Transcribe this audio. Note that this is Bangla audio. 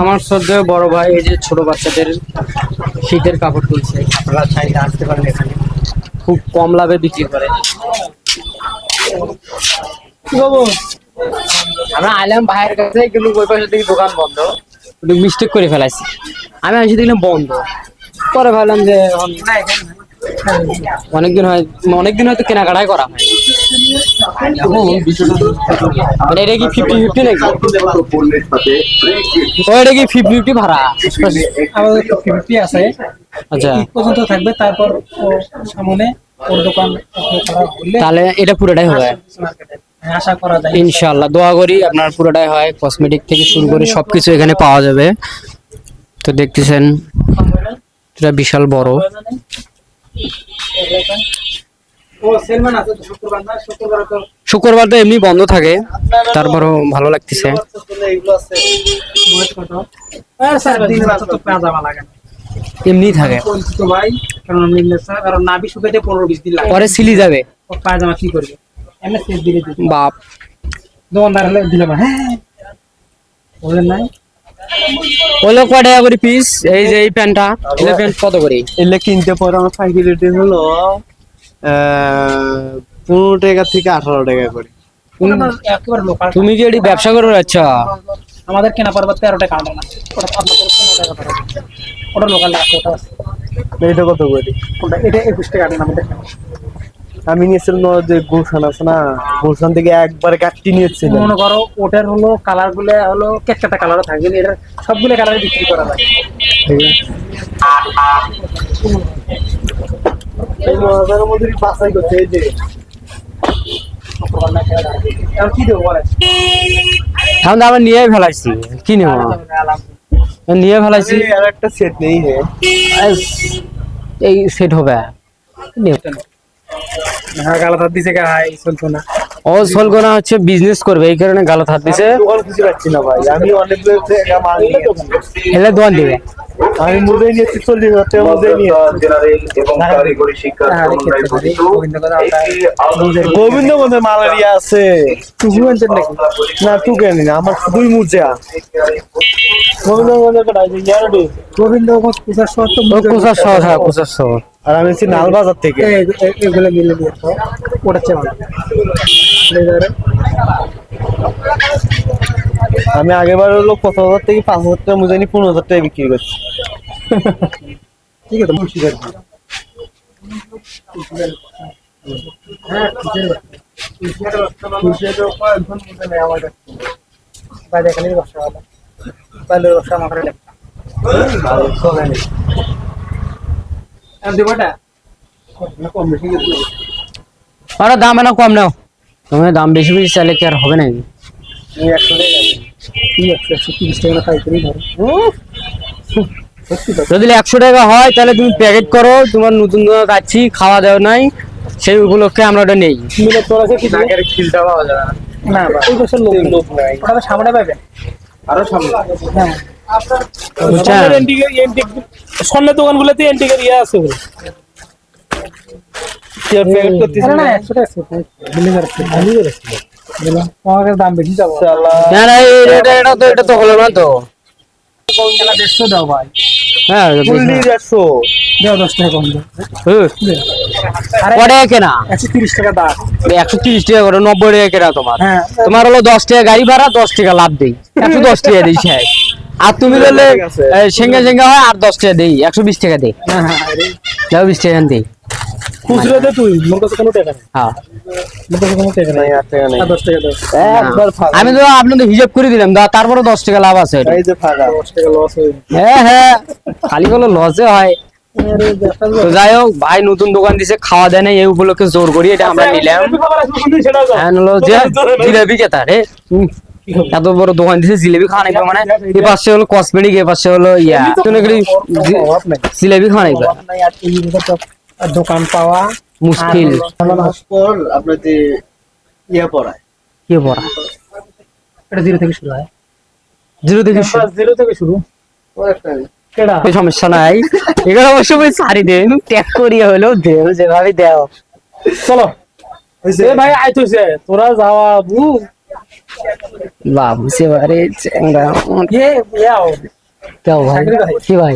আমার শ্রদ্ধেয় বড় ভাই এই যে ছোট বাচ্চাদের শীতের কাপড় তুলছে আপনারা চাইলে আসতে পারেন এখানে। খুব কম লাভে বিক্রি করে। আমরা আইলাম ভাইয়ের কাছে কিন্তু ওই পাশে থেকে দোকান বন্ধ। একটু মিস্টেক করে ফেলাইছি। আমি এসে দেখলাম বন্ধ। পরে ভাবলাম যে অনেকদিন হয় অনেকদিন হয়তো কেনাকাটাই করা হয় মানে এটা কি ফিফটি ফিফটি নাকি? ও এটা কি ফিফটি ফিফটি ভাড়া? আমাদের ফিফটি আছে। আচ্ছা। পর্যন্ত থাকবে তারপর সামনে ওর দোকান তাহলে এটা পুরোটাই হবে? মার্কেটে আশা করা যায়। ইনশাল্লাহ দোয়া করি আপনার পুরোটাই হয়। কসমেটিক থেকে শুরু করে সবকিছু এখানে পাওয়া যাবে। তো দেখতেছেন এটা বিশাল বড়। শুক্রবার তো এমনি বন্ধ থাকে তারপরও ভালো লাগতেছে। এমনি থাকে। পরিচিত ভাই কারণ মিললে স্যার কারণ নাভি শুকাইতে পনেরো বিশ দিন লাগে পরে সিলি যাবে। পায়জামা কি করবে বাপ। দোকানদার হলে দিলে হ্যাঁ বলেন নাই কয় টাকা করে পিস এই যে এই প্যান্টটা এই প্যান্ট কত করে? এলে কিনতে পরে আমার সাইকেল রেট হলো। পনেরো টাকা থেকে আঠারো টাকা করে। তুমি কি এটি ব্যবসা করে যাচ্ছ আমাদের কেনা পড়বে তেরো টাকা আনো না। ওটা আপনাদের পনেরো টাকা পড়বে ওটা লোকাল আছে ওটা আছে। এটা কত করে এটা একুশ টাকা আনেন আমাদের আমি নিয়েছিলাম যে গুলশান আছে না গুলশান থেকে একবার কাটটি নিয়েছিলাম। মনে করো ওটার হলো কালারগুলো হলো কেটকাটা কালারও থাকে কিন্তু এটার সবগুলো কালার বিক্রি করা যায়। এই মহাজারের মধ্যে বাছাই করছে? এই যে। কি দেবো বলে এখন তো আমরা নিয়ে ফেলাইছি। কি নেব? নিয়ে ফেলাইছি। এই আর একটা সেট নেই রে। এই সেট হবে। হ্যাঁ গালা হাত দিছে হাই চলতো না। ও সলগোনা হচ্ছে বিজনেস করবে এই কারণে গালত হাত দিছে। দোকান খুঁজে পাচ্ছি না ভাই। আমি অনেক এলে দোয়ান দিবে। আমি মুদেই নিয়েছি চল্লিশ হাজার টাকা আমরা একটি গোবিন্দ মধ্যে মালারিয়া আছে। নাকি? না তুই কেন না আমার শুধুই মুরজা গোবিন্দ মধ্যে ইয়ারডি গোবিন্দগঞ্জ শহর তো ও কুচার শহর হ্যাঁ কুচার শহর। আর আমি নালবাজার থেকে। এগুলো মিলে ওটা চেয়ে আমি আগেবার হলো কত হাজার থেকে পাঁচ হাজার টাকা মুজে নি পনেরো হাজার টাকা বিক্রি করছি। ঠিক আছে মুর্শিদার হ্যাঁ দাম এনা কম নাও। তুমি দাম বেশি বেশি চাইলে কি আর হবে নাকি? একশো একশো তিরিশ টাকা পাইকারি ধরো। যদি একশো টাকা হয় তাহলে তুমি প্যাকেট করো তোমার নতুন নতুন কাচ্ছি খাওয়া দাওয়া নাই সেই উপলক্ষে আমরা ওটা নেই। না। সামনে পাবে? আরও সামনে। হ্যাঁ। স্বর্ণের দোকানগুলোতে এন্টিকের ইয়ে আছে। প্যাকেট করতেছি না একশো তিরিশ টাকা করে নব্বই টাকা কেনা তোমার তোমার হলো দশ টাকা গাড়ি ভাড়া দশ টাকা লাভ দেই একশো দশ টাকা দিই আর তুমি বললে সেঙ্গা সেঙ্গা হয় আর দশ টাকা দেই একশো বিশ টাকা দেই বিশ টাকা দেই। খুচরো দে তুই মোর কাছে কোনো টাকা নেই। হ্যাঁ। মোর কাছে কোনো টাকা নেই। আর টাকা নেই। আর দশ টাকা দাও একবার ফাঁকা। আমি তো আপনাদের হিসাব করে দিলাম দা তারপরে দশ টাকা লাভ আছে এই যে ফাঁকা। দশ টাকা লস হয়ে হ্যাঁ হ্যাঁ। খালি হলো লসে হয়। তো যাই হোক ভাই নতুন দোকান দিছে খাওয়া দেয় না এই উপলক্ষে জোর করি এটা আমরা নিলাম। হ্যাঁ যে কেতা রে। হুম। এত বড় দোকান দিছে জিলেবি খাওয়া নাইবে মানে। এ পাশে হলো কসমেটিক এ পাশে হলো ইয়া জিলেবি খাওয়া নাইবে নাই দোকান পাওয়া মুশকিল। পর ইয়ে সমস্যা নাই। অবশ্যই সারি দেন করিয়া হলেও দেও যেভাবে দেও চলো। ভাই আইতেছে তোরা যাওয়া বু বাবু সেবারে কি ভাই?